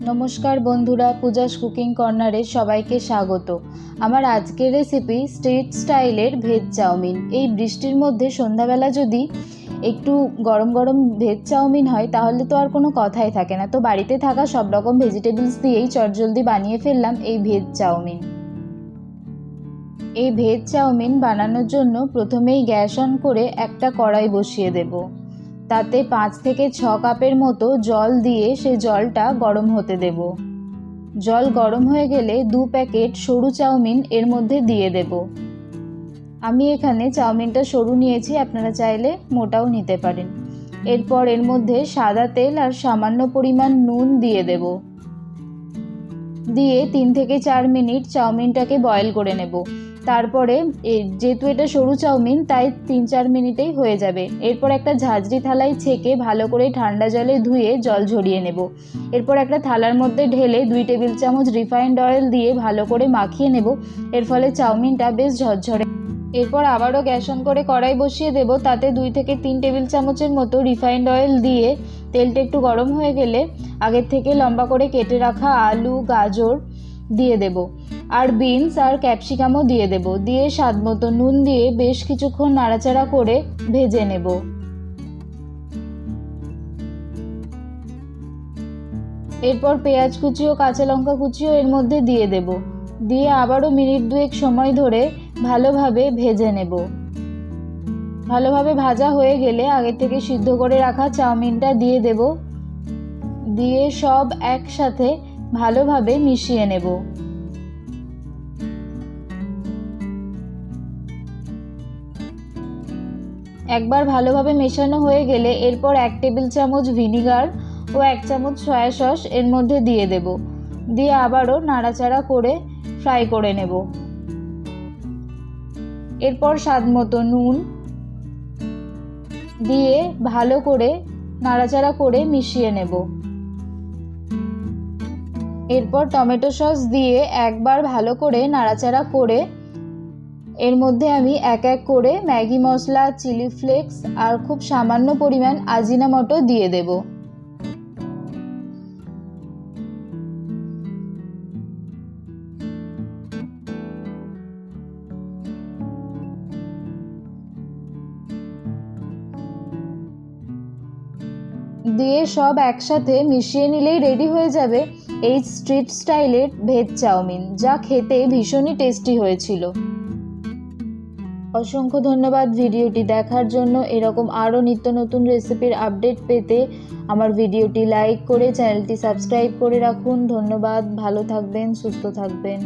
নমস্কার বন্ধুরা, পূজাস কুকিং কর্নারে সবাইকে স্বাগত। আমার আজকের রেসিপি স্ট্রিট স্টাইলের ভেজ চাউমিন। এই বৃষ্টির মধ্যে সন্ধ্যাবেলা যদি একটু গরম গরম ভেজ চাউমিন হয়, তাহলে তো আর কোনো কথাই থাকে না। তো বাড়িতে থাকা সব রকম ভেজিটেবলস দিয়েই চটজলদি বানিয়ে ফেললাম এই ভেজ চাউমিন। এই ভেজ চাউমিন বানানোর জন্য প্রথমেই গ্যাস অন করে একটা কড়াই বসিয়ে দেবো। তাতে পাঁচ থেকে ছ কাপের মতো জল দিয়ে সে জলটা গরম হতে দেব। জল গরম হয়ে গেলে দু প্যাকেট সরু চাউমিন এর মধ্যে দিয়ে দেব। আমি এখানে চাউমিনটা সরু নিয়েছি, আপনারা চাইলে মোটাও নিতে পারেন। এরপর এর মধ্যে সাদা তেল আর সামান্য পরিমাণ নুন দিয়ে দেব। দিয়ে তিন থেকে চার মিনিট চাউমিনটাকে বয়েল করে নেব। তারপরে যেহেতু এটা সরু চাউমিন, তাই তিন চার মিনিটেই হয়ে যাবে। এরপর একটা ঝাঁঝরি থালায় ছেঁকে ভালো করে ঠান্ডা জলে ধুয়ে জল ঝরিয়ে নেব। এরপর একটা থালার মধ্যে ঢেলে দুই টেবিল চামচ রিফাইন্ড অয়েল দিয়ে ভালো করে মাখিয়ে নেব। এর ফলে চাউমিনটা বেশ ঝরঝরে। এরপর আবারও গ্যাস অন করে কড়াই বসিয়ে দেব। তাতে দুই থেকে তিন টেবিল চামচের মতো রিফাইন্ড অয়েল দিয়ে তেলটা একটু গরম হয়ে গেলে আগের থেকে লম্বা করে কেটে রাখা আলু, গাজর দিয়ে দেব। আর বিনস আর ক্যাপসিকামও দিয়ে দেব। দিয়ে স্বাদ মতো নুন দিয়ে বেশ কিছুক্ষণ নাড়াচাড়া করে ভেজে নেব। এরপর পেঁয়াজ কুচি ও কাঁচা লঙ্কা কুচিও এর মধ্যে দিয়ে দেব। দিয়ে আবারও মিনিট দুয়েক সময় ধরে ভালোভাবে ভেজে নেব। ভালোভাবে ভাজা হয়ে গেলে আগে থেকে সিদ্ধ করে রাখা চাউমিনটা দিয়ে দেব। দিয়ে সব একসাথে ভালোভাবে মিশিয়ে নেব। একবার ভালোভাবে মেশানো হয়ে গেলে এরপর এক টেবিল চামচ ভিনিগার ও এক চামচ সয়া সস এর মধ্যে দিয়ে দেব। দিয়ে আবারও নাড়াচাড়া করে ফ্রাই করে নেব। এরপর স্বাদ মতো নুন দিয়ে ভালো করে নাড়াচাড়া করে মিশিয়ে নেব। এরপর টমেটো সস দিয়ে একবার ভালো করে নাড়াচাড়া করে এর মধ্যে আমি এক এক করে ম্যাগি মশলা, চিলি ফ্লেক্স আর খুব সামান্য পরিমাণ আজিনামটো দিয়ে দেব। দিয়ে সব একসাথে মিশিয়ে নিলেই রেডি হয়ে যাবে এই স্ট্রিট স্টাইলের ভেজ চাউমিন, যা খেতে ভীষণই টেস্টি হয়েছিল। অসংখ্য ধন্যবাদ ভিডিওটি দেখার জন্য। এরকম আরও নিত্য নতুন রেসিপির আপডেট পেতে আমার ভিডিওটি লাইক করে চ্যানেলটি সাবস্ক্রাইব করে রাখুন। ধন্যবাদ, ভালো থাকবেন, সুস্থ থাকবেন।